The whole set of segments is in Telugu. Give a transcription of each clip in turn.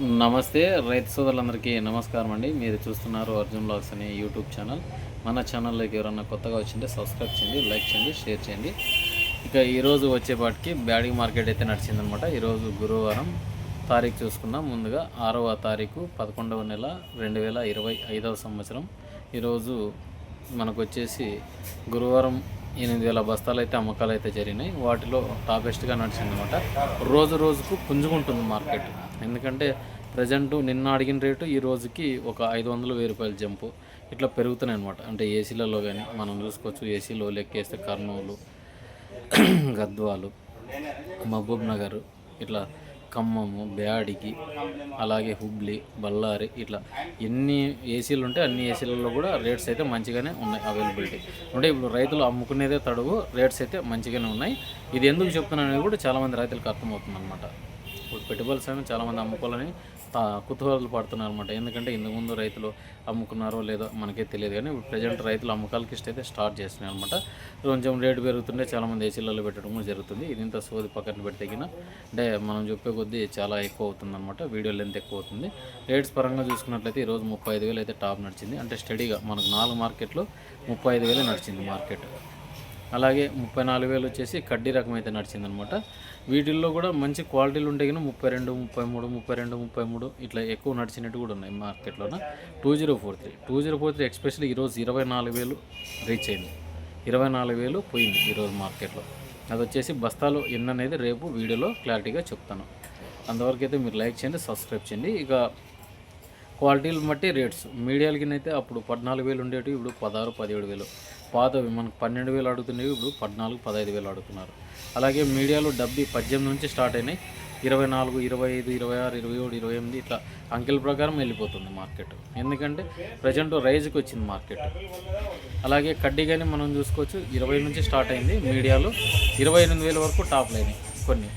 నమస్తే రైతు సోదరులందరికీ నమస్కారం అండి. మీరు చూస్తున్నారు అర్జున్ బ్లాగ్స్ అనే యూట్యూబ్ ఛానల్. మన ఛానల్లోకి ఎవరన్నా కొత్తగా వచ్చింటే సబ్స్క్రైబ్ చేయండి లైక్ చేయండి షేర్ చేయండి. ఇక ఈరోజు వచ్చేపాటికి బ్యాడింగ్ మార్కెట్ అయితే నడిచిందనమాట. ఈరోజు గురువారం తారీఖు చూసుకున్నాం ముందుగా ఆరవ తారీఖు పదకొండవ నెల రెండు వేల ఇరవై ఐదవ సంవత్సరం. ఈరోజు మనకు వచ్చేసి గురువారం ఎనిమిది వేల బస్తాలు అయితే అమ్మకాలు అయితే జరిగినాయి. వాటిలో టాపెస్ట్గా నడిచింది అనమాట రోజు రోజుకు పుంజుకుంటుంది మార్కెట్. ఎందుకంటే ప్రజెంట్ నిన్న అడిగిన రేటు ఈ రోజుకి ఒక ఐదు వందలు వెయ్యి రూపాయల జంపు. ఇట్లా పెరుగుతున్నాయి అనమాట అంటే ఏసీలలో కానీ మనం చూసుకోవచ్చు ఏసీలో లెక్కేస్తే కర్నూలు గద్వాలు మహబూబ్ నగర్ ఇట్లా ఖమ్మము బ్యాడికి అలాగే హుబ్లీ బళ్ళారి ఇట్లా ఎన్ని ఏసీలు ఉంటే అన్ని ఏసీలలో కూడా రేట్స్ అయితే మంచిగానే ఉన్నాయి అవైలబిలిటీ. అంటే ఇప్పుడు రైతులు అమ్ముకునేదే తడుగు రేట్స్ అయితే మంచిగానే ఉన్నాయి. ఇది ఎందుకు చెప్తున్నాను అనేది కూడా చాలామంది రైతులకు అర్థమవుతుంది అనమాట ఇప్పుడు పెట్టుబడులు సైతం చాలామంది అమ్ముకోవాలని తా- పడుతున్నారు అనమాట ఎందుకంటే ఇంతకుముందు రైతులు అమ్ముకున్నారో లేదో మనకే తెలియదు కానీ ఇప్పుడు ప్రజెంట్ రైతులు అమ్మకాలకి ఇష్ట అయితే స్టార్ట్ చేస్తున్నాయి అనమాట కొంచెం రేటు పెరుగుతుంటే చాలామంది ఏసీలలో పెట్టడం కూడా జరుగుతుంది. ఇది ఇంత సోది పక్కన పెడితే అంటే మనం చెప్పే కొద్దీ చాలా ఎక్కువ అవుతుంది అనమాట వీడియో లెంత్ ఎక్కువ అవుతుంది. రేట్స్ పరంగా చూసుకున్నట్లయితే ఈరోజు ముప్పై ఐదు వేలు అయితే టాప్ నడిచింది. అంటే స్టడీగా మనకు నాలుగు మార్కెట్లో ముప్పై ఐదు వేలే నడిచింది మార్కెట్. అలాగే ముప్పై నాలుగు వేలు వచ్చేసి కడ్డీ రకం అయితే నడిచిందనమాట వీటిల్లో కూడా మంచి క్వాలిటీలు ఉంటాయి కానీ ముప్పై రెండు ముప్పై మూడు ముప్పై రెండు ముప్పై మూడు ఇట్లా ఎక్కువ నడిచినట్టు కూడా ఉన్నాయి మార్కెట్లోన? Two zero four three. Two zero four three especially ఈరోజు ఇరవై నాలుగు వేలు రీచ్ అయింది. ఇరవై నాలుగు వేలు పోయింది ఈరోజు మార్కెట్లో. అది వచ్చేసి బస్తాలు ఎన్ననేది రేపు వీడియోలో క్లారిటీగా చెప్తాను. అంతవరకు అయితే మీరు లైక్ చేయండి సబ్స్క్రైబ్ చేయండి. ఇక క్వాలిటీలు బట్టి రేట్స్. మీడియాలకి అయితే అప్పుడు పద్నాలుగు వేలు ఉండేవి ఇప్పుడు పదహారు పదిహేడు వేలు. పాతవి మనకు పన్నెండు వేలు అడుగుతున్నవి ఇప్పుడు పద్నాలుగు పదహైదు వేలు అడుగుతున్నారు. అలాగే మీడియాలో డబ్బి పద్దెనిమిది నుంచి స్టార్ట్ అయినాయి. ఇరవై నాలుగు ఇరవై ఐదు ఇరవై ఆరు ఇరవై ఏడు ఇరవై ఎనిమిది ఇట్లా అంకెల ప్రకారం వెళ్ళిపోతుంది మార్కెట్. ఎందుకంటే ప్రజెంట్ రైజ్కి వచ్చింది మార్కెట్. అలాగే కడ్డీ కానీ మనం చూసుకోవచ్చు ఇరవై నుంచి స్టార్ట్ అయింది మీడియాలో. ఇరవై ఎనిమిది వేల వరకు టాప్ లైన్ కొన్ని.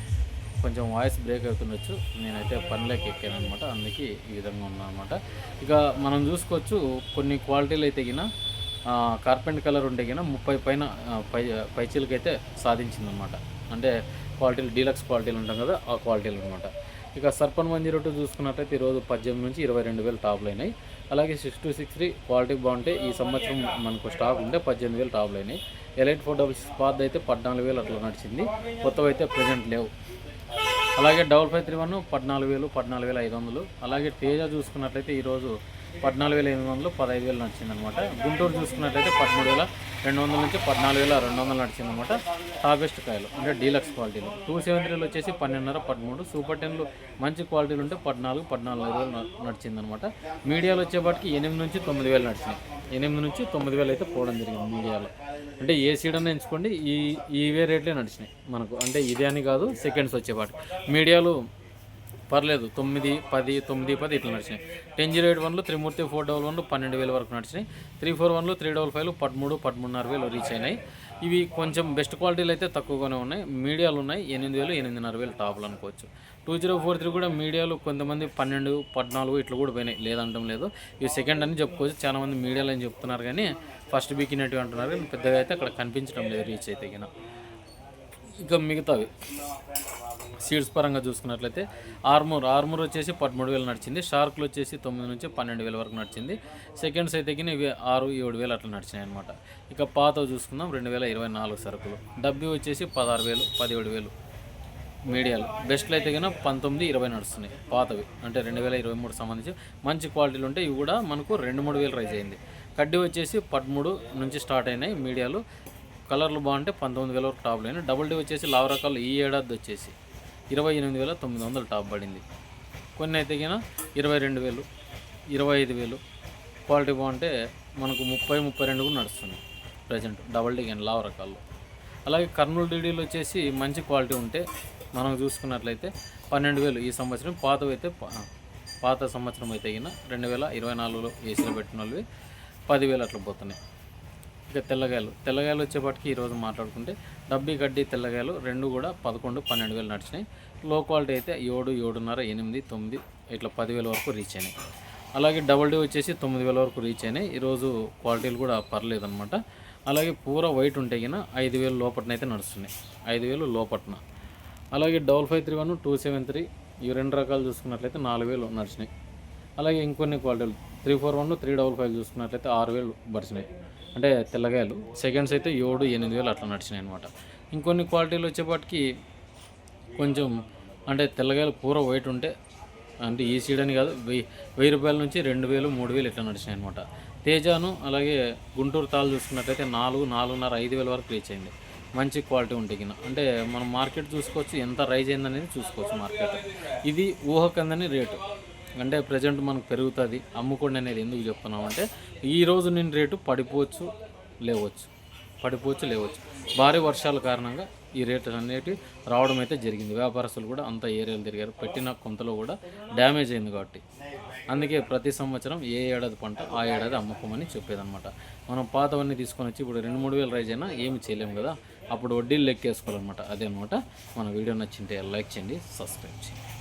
కొంచెం వాయిస్ బ్రేక్ అవుతుండొచ్చు. నేనైతే పనిలోకి ఎక్కాను అనమాట అందుకే ఈ విధంగా ఉన్నాను అనమాట ఇక మనం చూసుకోవచ్చు కొన్ని క్వాలిటీలు అయితే గిన కార్పెంట్ కలర్ ఉంటే కన్నా ముప్పై పైన పై పైచీలకి అయితే సాధించిందనమాట అంటే క్వాలిటీలు డీలక్స్ క్వాలిటీలు ఉంటాం కదా ఆ క్వాలిటీలు అనమాట ఇక సర్పన్ వన్ జీరో టూ చూసుకున్నట్లయితే ఈరోజు పద్దెనిమిది నుంచి ఇరవై రెండు వేలు టాప్లు అయినాయి. అలాగే six two six three quality బాగుంటే ఈ సంవత్సరం మనకు స్టాక్ ఉంటే పద్దెనిమిది వేలు టాప్లు అయినాయి. ఎలైట్ ఫోర్ డబుల్ సిక్స్ పాత్ అయితే పద్నాలుగు వేలు అట్లా నడిచింది. కొత్తవి అయితే ప్రజెంట్ లేవు. అలాగే డబల్ ఫైవ్ త్రీ వన్ పద్నాలుగు వేలు పద్నాలుగు వేల ఐదు వందలు. అలాగే తేజ చూసుకున్నట్లయితే ఈరోజు పద్నాలుగు వేల ఎనిమిది వందలు పదహైదు వేలు నడిచిందనమాట. గుంటూరు చూసుకున్నట్లయితే పదమూడు వేల రెండు వందల నుంచి పద్నాలుగు వేల రెండు వందలు నడిచిందనమాట టాపెస్ట్ కాయలు అంటే డీలక్స్ క్వాలిటీలు. టూ సెవెన్ త్రీలు వచ్చేసి పన్నెండున్నర పదమూడు. సూపర్ టెన్లు మంచి క్వాలిటీలు ఉంటే పద్నాలుగు పద్నాలుగు వేలు నడిచిందనమాట. మీడియాలో వచ్చేపాటికి ఎనిమిది నుంచి తొమ్మిది వేలు నడిచినాయి. ఎనిమిది నుంచి తొమ్మిది వేలు అయితే పోవడం జరిగింది మీడియాలో. అంటే ఏ సీడన్ ఎంచుకోండి ఈ ఇవే రేట్లే నడిచినాయి మనకు. అంటే ఇదే అని కాదు సెకండ్స్ వచ్చేపాటికి. మీడియాలు పర్లేదు. తొమ్మిది పది తొమ్మిది పది ఇట్లా నడిచినాయి. టెన్ జీరో ఎయిట్ వన్లు త్రిమూర్తి ఫోర్ డబల్ వన్లు పన్నెండు వేల వరకు నడిచినాయి. త్రీ ఫోర్ వన్లు త్రీ డబల్ ఫైవ్లు పదమూడు పదమూడున్నర వేలు రీచ్ అయినాయి. ఇవి కొంచెం బెస్ట్ క్వాలిటీలు అయితే తక్కువగానే ఉన్నాయి. మీడియాలు ఉన్నాయి. ఎనిమిది వేలు ఎనిమిదిన్నర వేలు టాపులు అనుకోవచ్చు. టూ జీరో ఫోర్ త్రీ కూడా మీడియాలు కొంతమంది పన్నెండు పద్నాలుగు ఇట్లా కూడా పోయినాయి. లేదంటం లేదు. ఇవి సెకండ్ అని చెప్పుకోవచ్చు. చాలామంది మీడియాలు అని చెప్తున్నారు కానీ ఫస్ట్ బీకినట్టు అంటున్నారు కానీ పెద్దగా అయితే అక్కడ కనిపించడం లేదు రీచ్ అయితే ఇక మిగతావి. సీడ్స్ పరంగా చూసుకున్నట్లయితే ఆర్మూర్. ఆర్మూర్ వచ్చేసి పదమూడు వేలు నడిచింది. షార్క్లు వచ్చేసి తొమ్మిది నుంచి పన్నెండు వేల వరకు నడిచింది. సెకండ్స్ అయితే ఇవి ఆరు ఏడు వేలు అట్లా నడిచినాయి అనమాట ఇక పాత చూసుకుందాం. రెండు వేల ఇరవై నాలుగు సరుకులు. డబ్బి వచ్చేసి పదహారు వేలు పదిహేడు వేలు మీడియాలు. బెస్ట్లు అయితే కనుక పంతొమ్మిది ఇరవై నడుస్తున్నాయి పాతవి. అంటే రెండు వేల ఇరవై మూడు సంబంధించి మంచి క్వాలిటీలు ఉంటే ఇవి కూడా మనకు రెండు మూడు వేలు రైజ్ అయింది. కడ్డీ వచ్చేసి పదమూడు నుంచి స్టార్ట్ అయినాయి మీడియాలు. కలర్లు బాగుంటే పంతొమ్మిది వేల వరకు టాప్లు అయినాయి. డబుల్ డీ వచ్చేసి లావు రకాలు ఈ ఏడాది వచ్చేసి ఇరవై ఎనిమిది వేల తొమ్మిది వందలు టాప్ పడింది. కొన్ని అయితే కింద ఇరవై రెండు వేలు ఇరవై ఐదు వేలు. క్వాలిటీ బాగుంటే మనకు ముప్పై ముప్పై రెండు కూడా నడుస్తుంది. ప్రజెంట్ డబల్ డిగన్ లావ రకాల్లో రకాలు అలాగే కర్నూలు డీడీలు వచ్చేసి మంచి క్వాలిటీ ఉంటే మనం చూసుకున్నట్లయితే పన్నెండు వేలు ఈ సంవత్సరం. పాతవి అయితే పాత సంవత్సరం అయితే అయినా రెండు వేల ఇరవై నాలుగులో ఏసీలో పెట్టిన వాళ్ళవి పదివేలు అట్లా పోతున్నాయి. ఇక తెల్లగాయలు. తెల్లగాయలు వచ్చేపాటికి ఈరోజు మాట్లాడుకుంటే డబ్బీ గడ్డి తెల్లగాయలు రెండు కూడా పదకొండు పన్నెండు వేలు నడిచినాయి. లో క్వాలిటీ అయితే ఏడు ఏడున్నర ఎనిమిది తొమ్మిది ఇట్లా పదివేల వరకు రీచ్ అయినాయి. అలాగే డబల్ డీ వచ్చేసి తొమ్మిది వేల వరకు రీచ్ అయినాయి. ఈరోజు క్వాలిటీలు కూడా పర్లేదు అనమాట అలాగే పూర వైట్ ఉంటే గిన ఐదు వేలు లోపట్నైతే నడుస్తున్నాయి. ఐదు వేలు లోపట్న. అలాగే double five three one two seven three ఈ రెండు రకాలు చూసుకున్నట్లయితే నాలుగు వేలు నడిచినాయి. అలాగే ఇంకొన్ని క్వాలిటీలు three four one three double five చూసుకున్నట్లయితే ఆరు వేలు పడిచినాయి అంటే తెల్లగాయలు. సెకండ్స్ అయితే ఏడు ఎనిమిది వేలు అట్లా నడిచినాయి అనమాట ఇంకొన్ని క్వాలిటీలు వచ్చేపాటికి కొంచెం అంటే తెల్లగాయలు పూర వైట్ ఉంటే అంటే ఈ సీడ్ అని కాదు వెయ్యి వెయ్యి రూపాయల నుంచి రెండు వేలు మూడు వేలు ఇట్లా నడిచినాయి అనమాట తేజాను అలాగే గుంటూరు తాళ్ళు చూసుకున్నట్టయితే నాలుగు నాలుగున్నర ఐదు వేల వరకు రీచ్ అయింది. మంచి క్వాలిటీ ఉంటే కింద అంటే మనం మార్కెట్ చూసుకోవచ్చు ఎంత రైజ్ అయిందనేది చూసుకోవచ్చు మార్కెట్. ఇది ఊహకందని రేటు. అంటే ప్రజెంట్ మనకు పెరుగుతుంది. అమ్ముకోండి అనేది ఎందుకు చెప్తున్నాం అంటే ఈ రోజు నేను రేటు పడిపోవచ్చు లేవచ్చు. పడిపోవచ్చు లేవచ్చు. భారీ వర్షాల కారణంగా ఈ రేట్లు అనేటివి రావడం అయితే జరిగింది. వ్యాపారస్తులు కూడా అంత ఏరియాలు తిరిగారు. పెట్టిన కొంతలో కూడా డ్యామేజ్ అయింది కాబట్టి. అందుకే ప్రతి సంవత్సరం ఏ ఏడాది పంట ఆ ఏడాది అమ్ముకోమని చెప్పేదన్నమాట. మనం పాతవన్నీ తీసుకొని వచ్చి ఇప్పుడు రెండు మూడు వేలు రైజ్ అయినా ఏమి చేయలేము కదా. అప్పుడు వడ్డీలు లెక్కేసుకోవాలన్నమాట. అదే అనమాట మన వీడియో నచ్చింటే లైక్ చేయండి సబ్స్క్రైబ్ చేయండి.